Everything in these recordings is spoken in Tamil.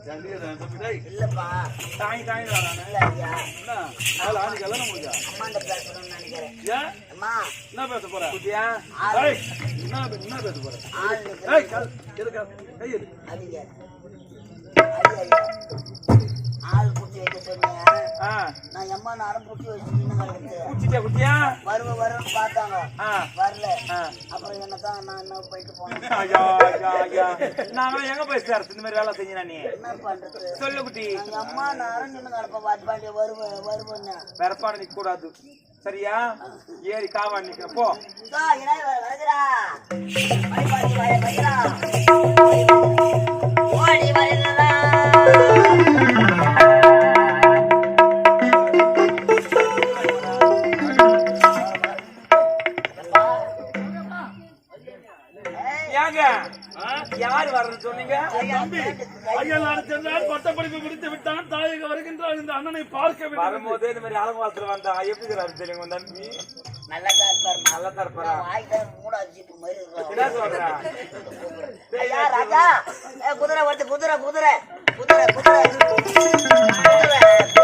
இல்லப்பா. அவள ஆணி கல்யாணம் முடிஞ்சா? அம்மாண்ட பேசணும்னு நினைக்கிறேன். அம்மா. என்ன பேச போற? குட்டியா? என்ன என்ன பேச போற? ஆள். எதுக்கு கை எடு. அடிங்க அடி ஐயா. ஆள் குட்டி வைக்க சொன்னீங்க ஆ. நான் எம்மா குட்டி வச்சுட்டு குச்சிட்டியா குட்டியா வருவ வரும்னு பார்த்தாங்க. வரல. அப்புறம் என்ன தான் நான் என்ன போயிட்டு போனேன். நாங்க எங்க போய் சார் இந்த மாதிரி வேலை செஞ்சா நீ? என்ன பண்றது? சொல்லு குட்டி. அம்மா நேரம் நின்று கிடப்ப வாட்பாண்டிய வருவேன் வருவேன்னு. வெறப்பாடு நிக்க கூடாது. சரியா? ஏறி காவா போ. ஓடி வருகிறா வரும்போதே இந்த மாதிரி அழகு வாசல் வந்தா எப்படி இருக்கிறாரு தெரியுங்க உன் தம்பி? நல்லா தான் இருப்பாரு. நல்லா தரப்பறா வாய் தான் மூடா ஜீப்பு மாதிரி என்ன இருக்கும் சொல்ற? ஐயா ராஜா. ஏ, குதிரை வருது குதிரை குதிரை குதிரை குதிரை குதிரை. குதிரை குதிரை.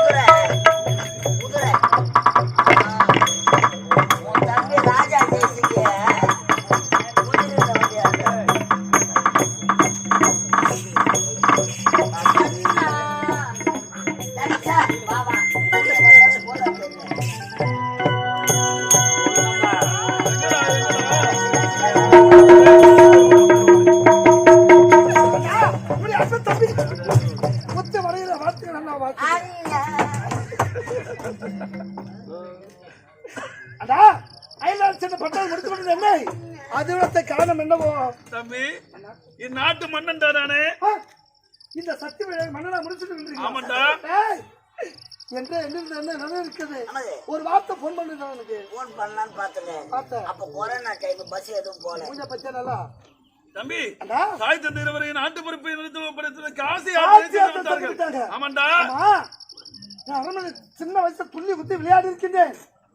போன் பண்ணலான்னு பார்த்தேன். பார்த்தேன். அப்ப கொரோனா டைம் பஸ் எதுவும் போல பூஜை பச்சை நல்லா தம்பி தாய் தந்தை இருவரை நாட்டு பொறுப்பை நிறுத்தி ஒப்படைத்ததற்கு ஆசை. ஆமாண்டா. ஆமா. நான் அரண்மனை சின்ன வயசுல துள்ளி குத்தி விளையாடி இருக்கின்றேன்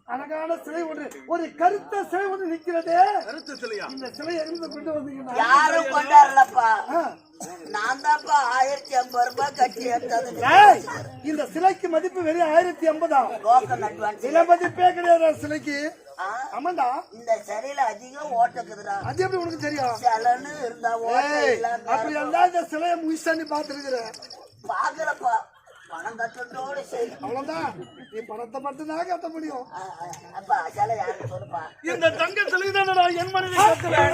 அழகான சிலை ஒன்று ஒரு கருத்த சிலை ஒன்று நிற்கிறது. கருத்து சிலையா? இந்த சிலை எங்கிருந்து கொண்டு வந்தீங்கன்னா? யாரும் கொண்டாடலப்பா. நான் தான்ப்பா ஆயிரத்தி ஐம்பது ரூபாய் கட்டி எடுத்தது. இந்த சிலைக்கு மதிப்பு வெறும் ஆயிரத்தி அட்வான்ஸ் சில மதிப்பே கிடையாது அந்த சிலைக்கு ஆமாண்டா. இந்த சிலையில அதிகம் ஓட்டக்குதுடா. அது எப்படி உனக்கு தெரியும்? சிலன்னு இருந்தா அப்படி எல்லாம் இந்த சிலையை முயற்சி பார்த்துருக்குறேன் பாக்குறப்பா பணம் கட்டுறதோட சரி அவ்வளவுதான் நீ பணத்தை மட்டும் தான் கட்ட முடியும் அப்பா சிலை யாருன்னு சொல்லுப்பா இந்த தங்க சிலை தானடா என் மனைவி கத்துறேன்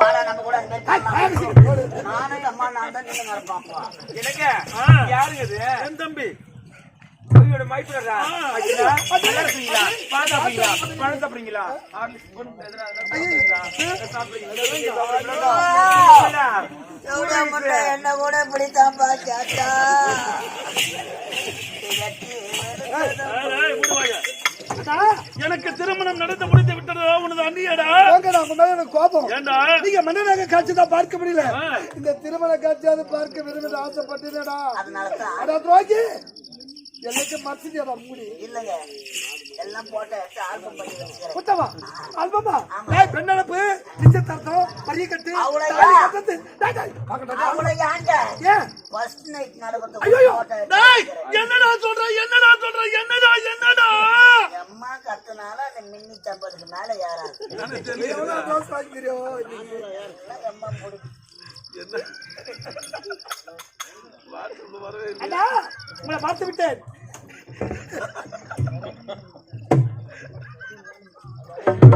வாடா நம்ம கூட அந்த மாதிரி பண்ணலாம். நானும் அம்மா நான் தான் நின்று நடப்பாப்பா எனக்கு யாருங்க இது என் தம்பி பொய்யோட பால் பழம் என்ன? கூட ஏய், மூடுவாங்க. எனக்கு திருமணம் நடந்து முடித்து விட்டதா? உனது அண்ணியடா. எனக்கு கோபம். நீங்க மன்னனாக காட்சி தான் பார்க்க முடியல. இந்த திருமண காட்சியாவது பார்க்க விரும்பி ஆசைப்பட்டேடா அதனால துரோகி. மறைச்சிட்டியாடா மூடி. இல்லைங்க. எல்லாம் போட்ட ஆல்பம் பண்ணி வச்சுக்கிறேன். குத்தவா அல்பமா டேய் பெண்ணடப்பு நிச்சயதார்த்தம் பரிய கட்டு. தாலி. டேய், டேய், ஏன்ட? ஏன்? ஃபர்ஸ்ட் நைட் நடக்கிறது ஐயோ. டேய். என்னடா சொல்ற என்னடா சொல்ற என்னடா என்னடா? எம்மா கத்துனால அந்த மின்னி தம்பதுக்கு மேல தோசை வாங்கிக்கிறியோ நீ? எல்லாம் எம்மா பிடிக்கும் அண்ணா உங்களை பார்த்து விட்டேன்.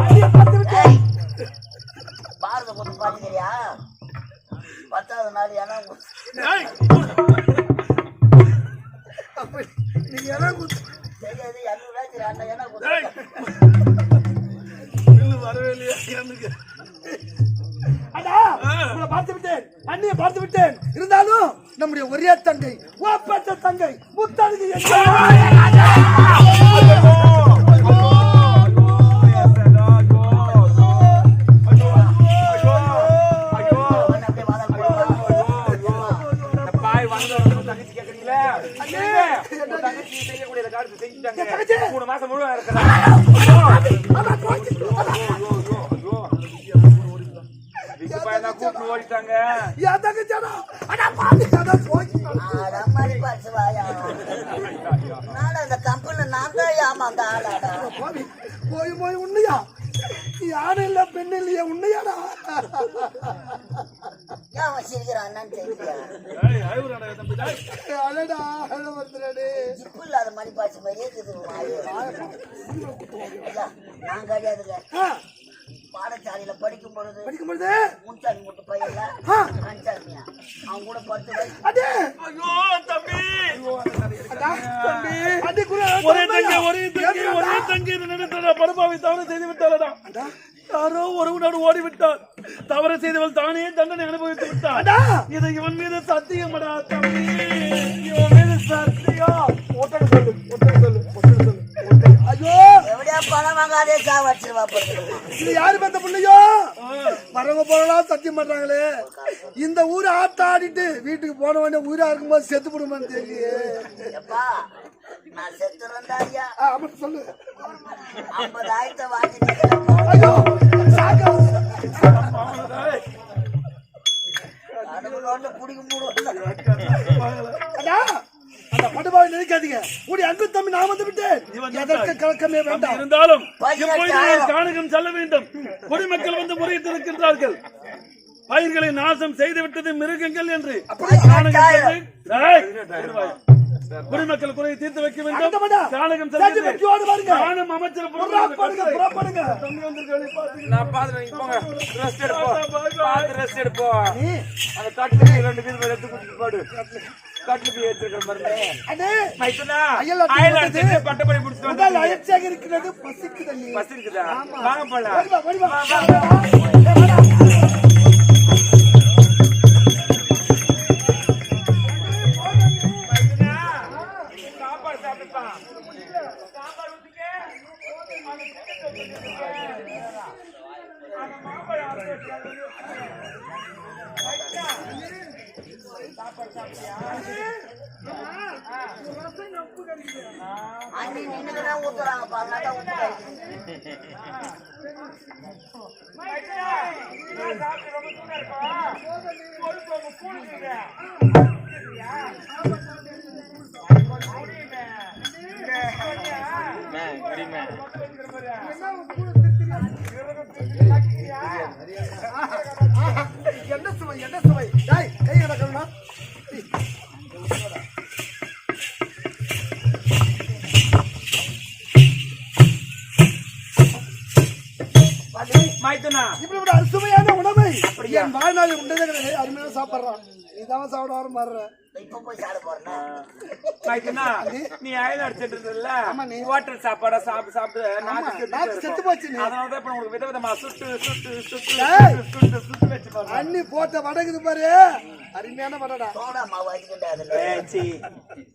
ஐயா, பார்த்து விட்டேன். பாரத கொஞ்சம் பாத்துக்கிறியா? பத்தாவது நாள் ஏன்னா தெரியாது எண்ணூறு அண்ணன் ஏன்னா வரவே இல்லையா எனக்கு. அண்ணா உங்களை பார்த்து விட்டேன். அண்ணியை பார்த்து விட்டேன். இருந்தாலும் நம்முடைய ஒரே தங்கை ஓப்பட்ட தங்கை முத்தனுக்கு தங்கச்சி செய்யக்கூடிய காலத்து செஞ்சுட்டாங்க. மூணு மாசம் முழுவதும் இருக்கிறாங்க பாய்ச்சி மாதிரியே இருக்குது வாயு. ஐயா, நான் கிடையாதுங்க. பாடசாலையில படிக்கும் பொழுது படிக்கும் பொழுது? முன்சாமி முட்டு பையன்ல ஆ. கஞ்சாமியா அவன் கூட. அடே! ஐயோ, தம்பி. ஒரே தங்கி, ஒரே தங்கி, ஒரே தங்கி நினைத்த பரபாவை தவறு செய்து விட்டாளடா. யாரோ ஒருவனோடு ஓடிவிட்டார் தவறு செய்தவள் தானே தண்டனை அனுபவித்து விட்டார் இது இவன் மீது சத்தியமடா தம்பி. இவன் மீது சத்தியம். சொல்லு ஒட்டட சொல்லு ஒட்டட சொல்லு. ஐயோ! எவடியா பணம் வாங்காதே சாவடிச்சிருவா இது யாரு பெத்த பிள்ளையோ? வரவங்க போறலாம் சத்தியம் பண்றாங்களே. இந்த ஊரை ஆட்ட ஆடிட்டு வீட்டுக்கு போன உடனே இருக்கும்போது செத்து போடுமான்னு தெரியலையே. எப்பா நான் செத்து ஐயா ஆ, சொல்லு. ஐம்பதாயிரத்தை வாங்கி நிக்கிறேன் ஐயோ சாக்கு. கடவுளோட குடிக்க முடியும் நினைக்காதீங்க. உடைய அன்பு தம்பி நான் வந்து விட்டேன். எதற்கு கலக்கமே வேண்டாம். இருந்தாலும் கானகம் செல்ல வேண்டும். குடிமக்கள் வந்து முறையிட்டிருக்கின்றார்கள் பயிர்களை நாசம் செய்து விட்டது மிருகங்கள் என்று. குடிமக்கள் குறையை தீர்த்து வைக்க வேண்டும். கானகம். காணும் அமைச்சர் புறப்படுங்க புறப்படுங்க. நான் பாத்துறேன் நீ போங்க. ரெஸ்ட் எடுப்போம் பாத்து ரெஸ்ட் எடுப்போம் அந்த கட்டுல ரெண்டு பேர் எடுத்து போடு. இருக்கிறது பசிக்கு தண்ணி பஸ் இருக்குதா வாங்க போலாம். வருவா வருவா அண்ணி நின்னுக்குதான் ஊத்துறாங்க பாருங்க உப்பு என்ன சுவை என்ன சுவை டேய் கை கிடக்கணும் மைத்துனா இப்படிப்பட்ட அசுவையான உணவை என் உண்டதே கிடையாது. அருமையாக சாப்பிட்றான் இதான் சாப்பிட வர மாறுற இப்ப போய் சாப்பிட போறேன்னா? மைத்துனா நீ அயல் அடிச்சிட்டு நீ. ஹோட்டல் சாப்பாடா சாப்பிட்டு செத்து போச்சு. அதனாலதான் இப்ப உங்களுக்கு விதவிதமா சுட்டு சுட்டு சுட்டு. சுட்டு, வச்சு பாருங்க. அண்ணி போட்ட வடகுது பாரு. அருமையான வடடா. சோடா மாவு.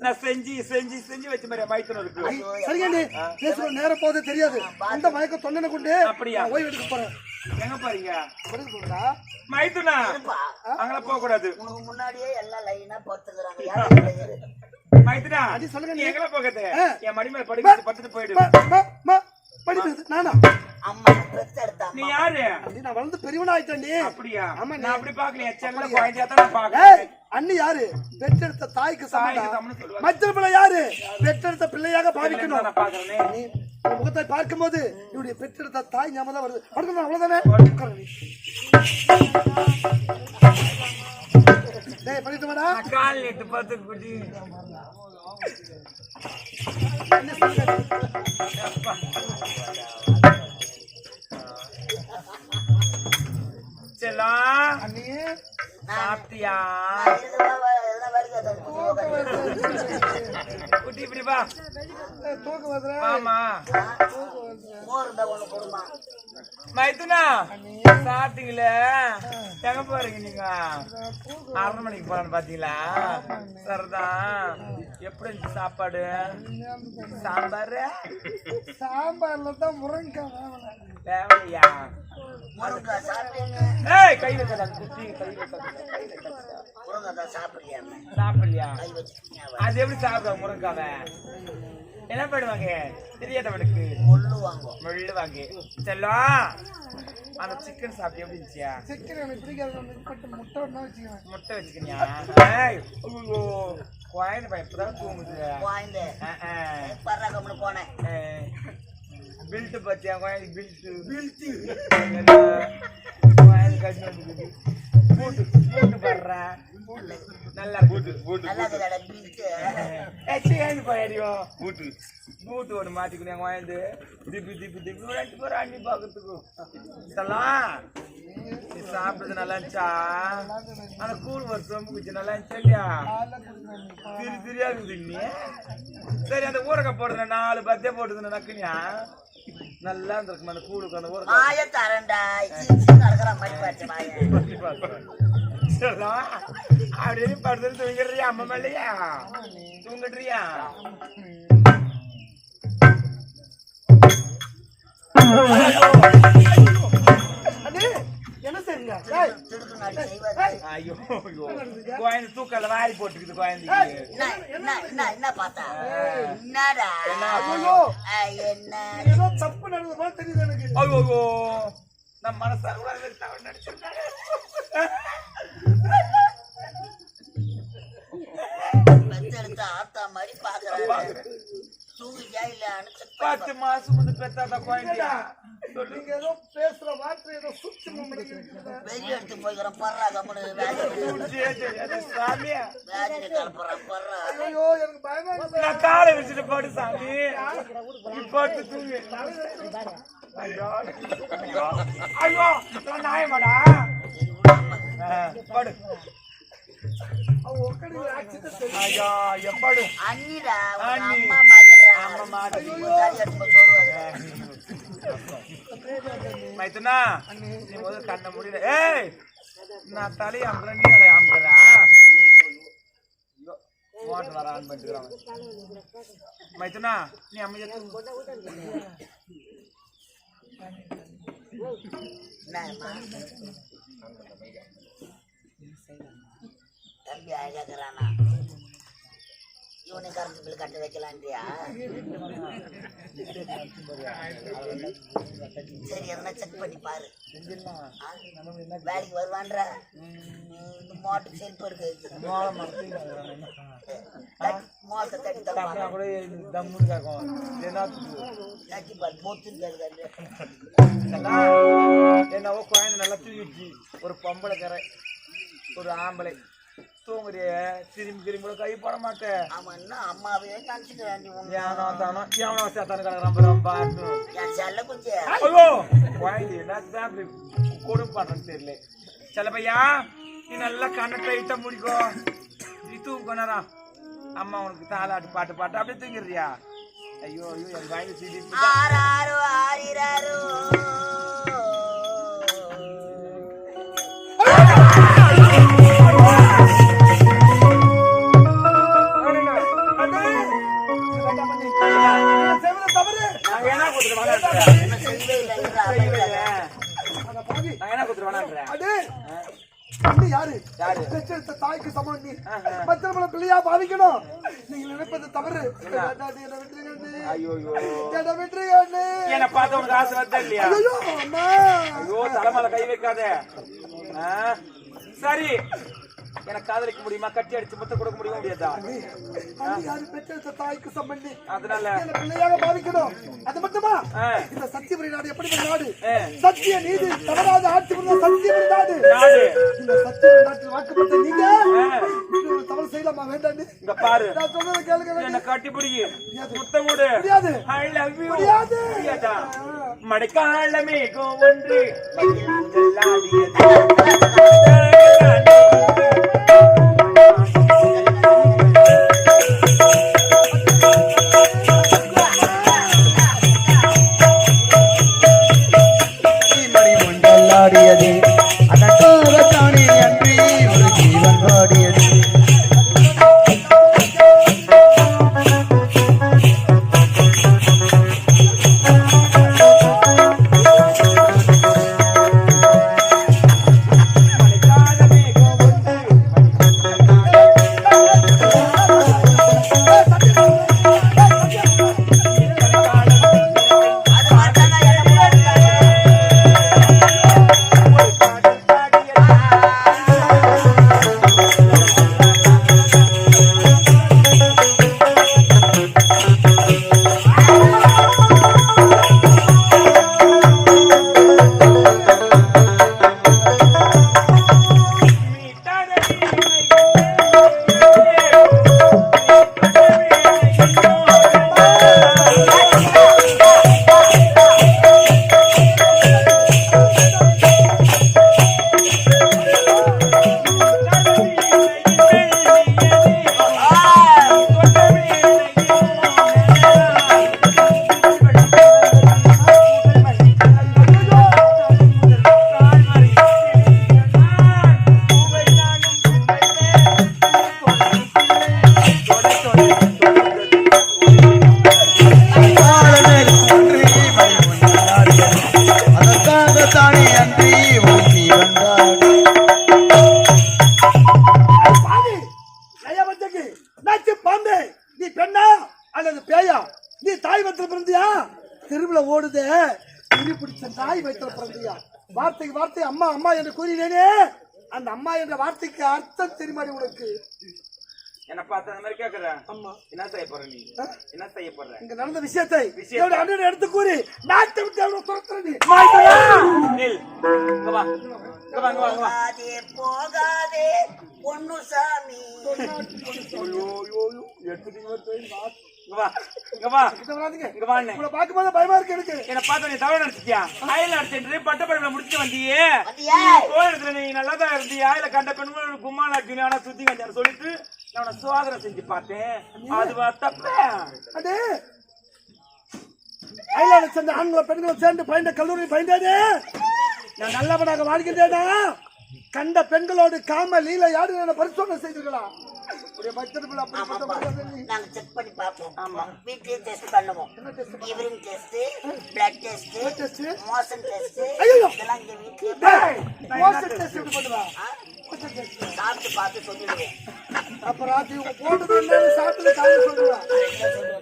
நான் செஞ்சு செஞ்சு செஞ்சு வச்ச மாதிரி மைத்துன இருக்கு சரிங்க நீ பேசுற நேரம் போதே தெரியாது. அந்த மயக்க தொண்டனை கொண்டு அப்படியா? ஓய்வு எடுக்க போறேன். எங்க போறீங்க? மைத்துனா. அங்கெல்லாம் போக கூடாது. உனக்கு முன்னாடியே எல்லாம் லைனா படுத்துக்கிறாங்க யாரும் மைத்துனா சொல்லுங்க நீ. எங்கெல்லாம் போகிறது. என் மடி மேல படுக்க படுத்துட்டு போயிடு. படிக்கிறது நானா? அம்மா பெத்தெடுத்த நீ யாரு? அண்ணி, நான் வளர்ந்து பெரியவனா ஆயிட்டேன்டி அப்படியா? ஆமா, நான் அப்படி பாக்கலையே செல்ல? குழந்தையா தான் பாக்கிறேன் அண்ணி யாரு? பெற்றெடுத்த தாய்க்கு தாய்க்கு சமம். மற்ற பிள்ளை யாரு? பெற்றெடுத்த பிள்ளையாக பாவிக்கணும். நான் பாக்குறேனே முகத்தை பார்க்கும்போது இவருடைய பெற்றெடுத்த தாய் ஞாபகம் தான் வருது. அடுத்து அவ்வளவுதானே? பண்ணிட்டு வாடா கால் எட்டு அண்ணி சாப்பிட்டியா. குட்டி இப்படி தூக்கம் வருதுடா. ஆமா மைத்துனா சாப்பிட்டீங்களே எங்க போறீங்க நீங்க? அரண்மனைக்கு போறான்னு பாத்தீங்களா? சரிதான் எப்படி இருந்துச்சு சாப்பாடு? சாம்பார்? சாம்பார்ல தான் முருங்கக்காய். தேவையா? ஏய் கை வைக்காத குட்டி கை வைக்காத சாப்பிடலையா? வச்சுக்கீங்க அது எப்படி சாப்பிடுவாங்க முருங்காவை? என்ன பண்ணுவாங்க தெரியாதவனுக்கு. வாங்குவோம் முள்ளுவாங்க. செல்லம் அந்த சிக்கன் சாப்பிட்டு எப்படி இருந்துச்சியா? சிக்கன் எனக்கு பிடிக்காது. மட்டும் முட்டை ஒண்ணா வச்சுக்கிறேன் முட்டை ஐயோ, குழந்தை பையன் இப்பதான் தூங்குது. குழந்தை பர்றா கம்முன்னு போனேன். பில்ட்டு பத்தியா? குழந்தை பில்ட்டு பில்ட்டு குழந்தை கட்டி வந்து பூட்டு பூட்டு படுறா. நல்லா பூட்டு பூட்டு ஒன்று மாட்டிக்கணும் குழந்தை திப்பி திப்பி திப்பி. ரெண்டு பேரும் அண்ணி பார்க்கறதுக்கு. இதெல்லாம் சாப்பிட்டது நல்லா இருந்துச்சா? அந்த கூழ் வருஷம் குச்சி நல்லா இருந்துச்சா இல்லையா? திரி திரியா நீ. சரி அந்த ஊரக போடுறது நாலு பத்தே போட்டுது நக்குனியா? நல்லா இருந்திருக்கும் அந்த கூழுக்கு அந்த ஊரக மாய தரண்டா நடக்கிற மாதிரி பாட்டு அப்படியே படுத்து தூங்கிடுறியா அம்மா மேலையா தூங்கிடுறியா என்ன செய்யுங்க ஐயோ குழந்தை தூக்கல வாரி போட்டுக்குது குழந்தைக்கு என்ன என்ன என்ன என்ன பார்த்தா என்னடா என்ன ஏதோ தப்பு நடந்தது போல தெரியுது எனக்கு ஐயோ நம்ம மனசார தவறு நடிச்சிருக்காங்க ஆத்தா மாதிரி பாக்குறாங்க இல்லன்னு check பண்ணி பத்து மாசம் வந்து பெத்தாத குழந்தையா? நீங்க ஏதோ பேசுற வார்த்தை ஏதோ சுத்தி. வெளிய எடுத்து பர்றா கம்முனு சாமியா? கலப்புறான் பர்றா. ஐயோ எனக்கு பயமா நான் காலை வச்சுட்டு போடு சாமி. போட்டு தூங்கு. ஐயோ ஐயோ நியாயமாடா? ஆ, படு. அவ உட்காந்து ஆக்சிடென்ட் தெரியும் ஐயோ ஐயோ படு அண்ணிடா உங்க அண்ணி. அம்மா மாதிரிடா அம்மா மாதிரி. தாடி எடுத்து போய் சொல்லுவாரு மைத்துனா தம்பி அழகாக்குறானா இவனை கரண்ட் பில் கட்ட வைக்கலான்றியா? சரி எதனா செக் பண்ணி பாரு. வேலைக்கு வருவான்ற? இந்த மோட்டர் செல்ஃப் இருக்கு. மோளை மறந்து மோட்டர் தட்டி அப்படின்னா கூட தம்முன்னு கேட்கும் என்னத்துக்கு தட்டி பாரு போத்துன்னு கேட்குறாரு என்னவோ குழந்தை நல்லா தூங்கிடுச்சு ஒரு பொம்பளை கரை ஒரு ஆம்பளை. தூங்குறிய? திரும்பி திரும்பி கை போட மாட்டேன் அம்மாவே நினச்சிக்கிறேன் நீ உங்க ஏனோ தானோ? எவனோ சேத்தான கிடக்குறான் ரொம்ப பாட்டு என் செல்ல குஞ்சு? ஐயோ! குழந்தை என்ன பண்றேன்னு தெரியல. சில பையா நீ நல்லா கண்ணை டைட்டா முடிக்கும் நீ தூங்க நேரம் அம்மா உனக்கு தாலாட்டு பாட்டு பாட்டு அப்படியே தூங்கிடுறியா? ஐயோ ஐயோ என் வாங்கி சீடி ஆறாரோ ஆறிராரோ செய்வது தாய்க்கு சமம் நீ மற்றவங்களை பிள்ளையா பாதிக்கணும் நீங்கள் நினைப்பது தவறு என்ன பார்த்த உனக்கு ஆசை இல்லையா ஐயோ, அம்மா. தலைமையில கை வைக்காத. சரி. எனக்கு காதலிக்க முடியுமா? கட்டி அடிச்சு முத்த கொடுக்க முடியுமா? முடியாதா? யாரு பெற்றெடுத்த தாய்க்கு சமம் நீ அதனால பிள்ளையாக பாவிக்கணும் அது மட்டுமா? இந்த சத்தியபுரி நாடு எப்படி நாடு. சத்திய நீதி தவறாத ஆட்சி புரிந்த சத்தியபுரி நாடு. நாடு. இந்த சத்தியபுரி நாட்டில் வாக்குப்பட்ட நீங்க? தவறு செய்யலாமா? வேண்டாம் இங்க பாரு. நான் சொல்றதை கேளுங்க என்ன கட்டி பிடிக்கி. முத்தம் கொடு. முடியாது. ஐ லவ் யூ முடியாது. மழைக்கால மேகம் ஒன்று. வார்த்தைக்கு அர்த்தம் தெரியுமாடி உனக்கு? என்ன பார்த்து அந்த மாதிரி கேக்குற? அம்மா என்ன செய்ய போற நீ? என்ன செய்ய போற? இங்க நடந்த விஷயத்தை. என்னுடைய அண்ணன் எடுத்து கூறி நாட்டை விட்டு அவனை துரத்துற நீ. நில். வா. போகாதே போகாதே. பொண்ணு சாமி. என்னை பார்த்து நீ தவறு நினைச்சிட்டியா அயல் அடிச்சுட்டு பட்டப்படிப்புல முடிச்சுட்டு வந்தியே. கோயிலத்துல நீ நல்லா தான் இருந்தியா? இல்ல கண்ட பெண்கள் கும்மாளா ஆனா சுத்தி கஞ்சான்னு சொல்லிட்டு உன்னை சோதனை செஞ்சு பார்த்தேன். அதுவா தப்ப அயலாளர் சேர்ந்த ஆண்களை பெண்களை சேர்ந்து பயின்ற கல்லூரி பயின்றதே நான் நல்லவனாக வாழ்கின்றேனா? கண்ட பெண்களோடு காம லீல யாரு பரிசோதனை நீ. நாங்க செக் பண்ணி பார்ப்போம். ஆமா. வீட்லயே டெஸ்ட் பண்ணுவோம். Urine test blood test test? Motion test! இதெல்லாம் இங்க வீட்லயே test எப்படி பண்ணுவா? சாப்பிட்டு பார்த்து சொல்லிடுவோம். அப்ப ராத்திரி போட்டது என்னன்னு சாப்பிட்டு சொல்லுவா.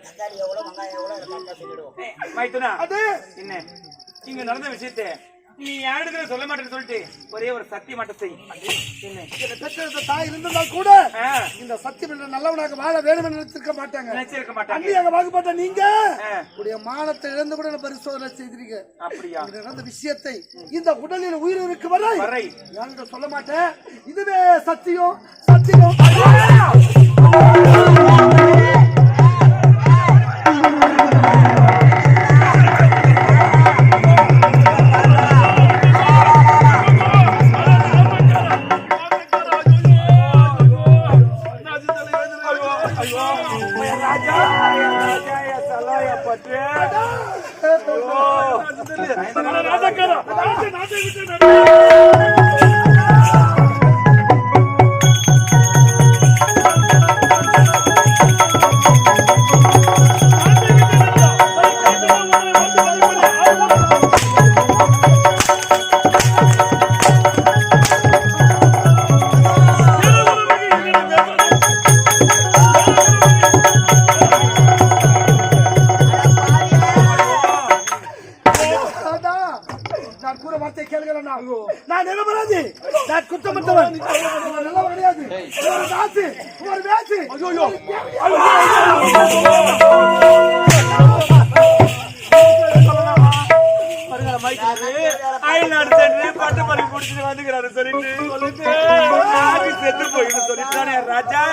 தக்காளி எவ்வளவு வெங்காயம் எவ்வளவு கரெக்டா சொல்லிடுவோம். மைத்துனா அது என்ன? இங்க நடந்த விஷயத்தை நீ யாருக்கிட்ட சொல்ல மாட்டேன்னு சொல்லிட்டு ஒரே ஒரு சத்தியம் மட்டும் செய். பெற்றெடுத்த தாய் இருந்திருந்தால் கூட இந்த சத்தியம் என்ற நல்லவனாக வாழ என்று நினைச்சிருக்க மாட்டாங்க. நினைச்சிருக்க மாட்டாங்க. வாக்குப்பட்ட நீங்க உடைய மானத்தை இழந்து கூட பரிசோதனை செய்திருக்க அப்படியா? நடந்த விஷயத்தை இந்த உடலில் உயிர் இருக்கு வரை. யாரும் சொல்ல மாட்டேன். இதுவே சத்தியம் சத்தியம். ராஜாக்காரா நாட்டை நாட்டை அயல்நாடு முடிச்சுட்டு வந்துக்கிறாரு சொல்லிட்டு. நாக்கு செத்து போயிட்டு சொல்லிட்டானே ராஜா.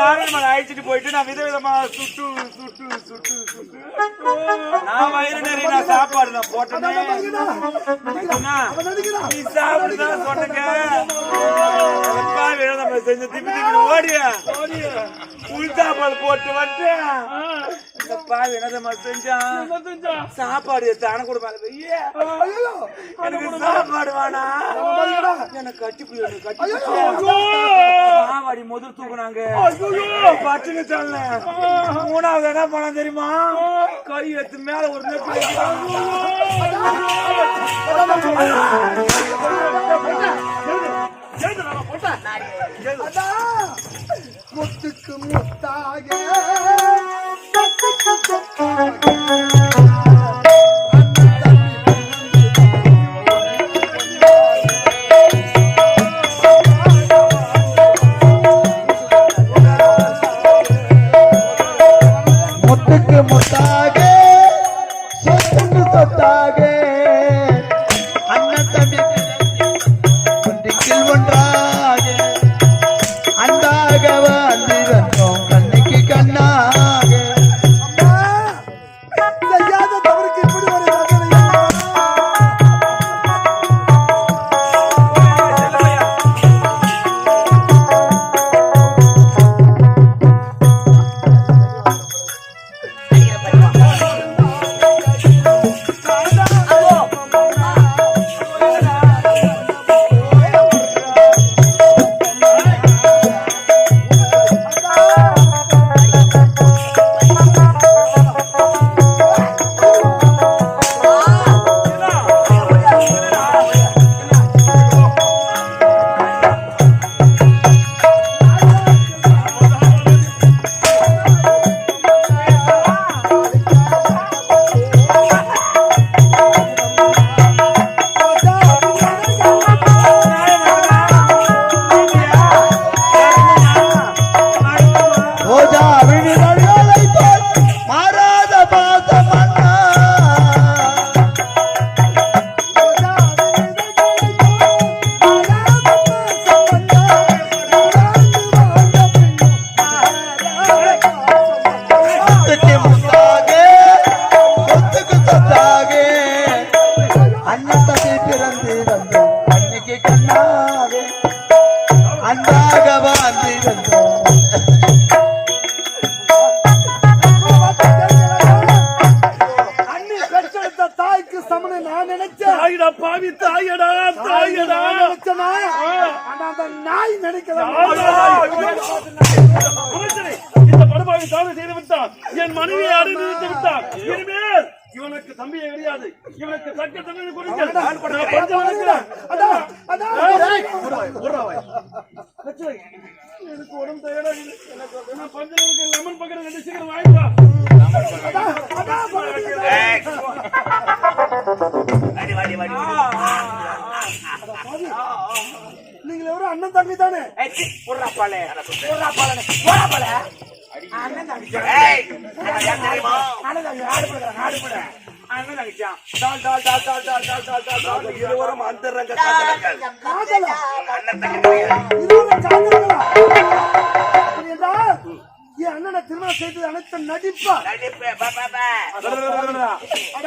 நாகர்மலை அழைச்சிட்டு போயிட்டு நான் விதவிதமா சுட்டு சுட்டு சுட்டு சுட்டு. நான் வயிறு நிறைய நான் சாப்பாடு நான் போட்டேனே. மைத்துனா, நீ சொன்னங்க. அப்பா வேணும் நம்ம செஞ்சு திப்பி திப்பி ஓடிய? சாப்பாடு போட்டு வந்துட்டேன் இந்த பாவி செஞ்சான் சாப்பாடு எடுத்து அணை எனக்கு சாப்பாடு வேணாம் எனக்கு கட்டி போய் கட்டி சாவாடி முதல் தூக்குனாங்க சொன்னேன் மூணாவது என்ன பண்ண தெரியுமா கை எடுத்து மேல ஒரு. அதான். முத்துக்கு முத்தாக Oh இவனுக்கு தம்பியை கிடையாது. இவனுக்கு தக்க தண்டனை எனக்கு உடம்பு தயாராக எனக்கு பஞ்சம் இருக்கு. லெமன் பக்கம் ரெண்டு சீக்கிரம் வாங்கிக்கலாம் நீங்கள் எவரும் அண்ணன் தம்பி தானே? போடுறாப்பாளே போடுறாப்பாளே போடுறாப்பாளே அண்ணன தங்கச்சான் இருவரும் அந்த ரங்க அண்ணன் தங்கச்சான் என் அண்ணனை திருமணம் செய்தது அனைத்து நடிப்பா.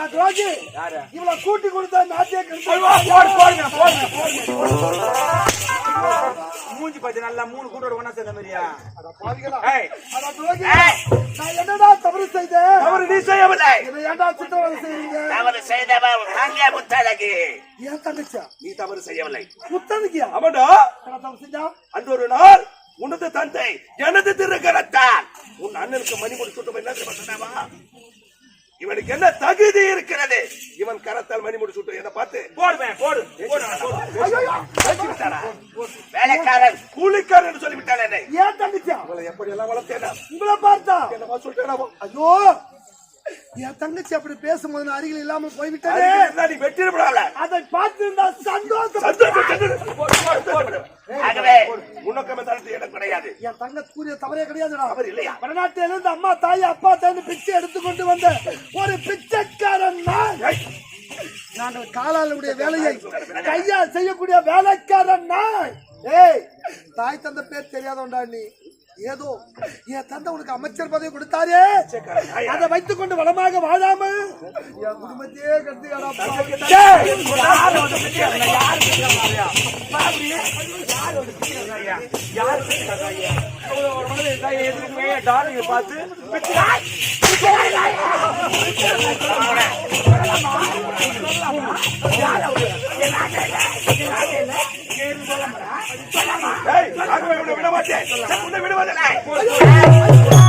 துரோகி. இவ்வளவு கூட்டி கொடுத்த நாட்டிய மூஞ்சி பத்தி நல்லா மூணு கூட்டோட ஒண்ணா சேர்ந்த மாதிரியா. நான் என்னடா தவறு செய்தேன்? அவர் நீ செய்யவில்லை. ஏன்டா சித்திரவதை செய்றீங்க? தவறு செய்தவர் தாங்கிய முத்தழகி. ஏன் தங்கச்சா? நீ தவறு செய்யவில்லை. நான் தவறு செஞ்சா? அன்று ஒரு நாள் உனது தந்தை எனது திருக்கரத்தான் உன் அண்ணனுக்கு மணி முடிச்சுட்டு என்ன சொன்னாவா? இவனுக்கு என்ன தகுதி இருக்கிறது? இவன் கரத்தால் மணி முடிச்சுட்டு என்ன பார்த்து? போடுவேன் போடு வேலைக்காரன். கூலிக்காரன் என்று சொல்லிவிட்டான் என்னை. ஏன் தங்கச்சா இவளை எப்படி எல்லாம் வளர்த்தேனா? உங்களை பார்த்தா. என்னமா சொல்லிட்டேனாவோ ஐயோ. என் தங்கச்சி அப்படி பேசும்போது நான் அருகில் இல்லாமல் போய்விட்டதே நீ வெட்டிருப்படாவல அதை பார்த்திருந்தா சந்தோஷம் ஆகவே இடம் கிடையாது. என் தங்க கூறிய தவறே கிடையாதுடா. அவர் இல்லையா? வடநாட்டில இருந்து அம்மா தாய் அப்பா தாய் பிச்சை எடுத்து கொண்டு வந்த ஒரு பிச்சைக்காரன் நான். நாங்கள் காலாளுடைய வேலையை கையால் செய்யக்கூடிய வேலைக்காரன் நான். ஏய் தாய் தந்த பேர் தெரியாதோண்டா நீ. ஏதோ என் தந்தை உனக்கு அமைச்சர் பதவி கொடுத்தாரே? அதை வைத்துக் கொண்டு வளமாக வாழாம என் குடும்பத்தையே கட்டி பார்த்து விட மாட்டேன். விட மாட்டேன்.